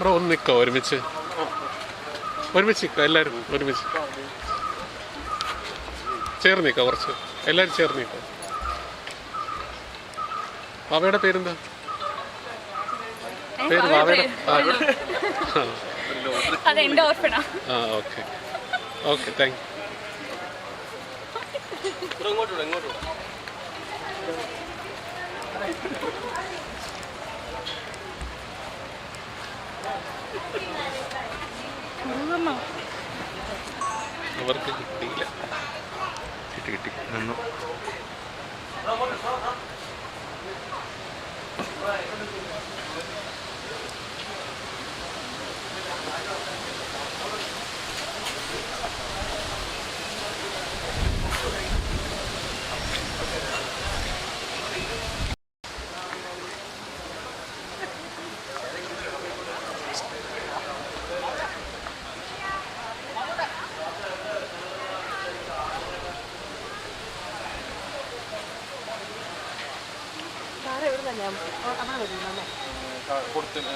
Bro ഒന്ന് നിൽക്കോ ഒരുമിച്ച്. ഒരുമിച്ച് നിൽക്കുക എല്ലാവരും ഒരുമിച്ച്. ചേർന്ന് നിൽക്കുക കുറച്ച്. എല്ലാവരും ചേർന്ന് നിൽക്കുക ബാബയുടെ പേരെന്താ? പേര് ബാബയുടെ ആ ഓക്കെ. Okay thank you. അവർക്ക് കിട്ടിയില്ല. കിട്ടി കിട്ടി. നിന്നു. കൊടുത്തിന്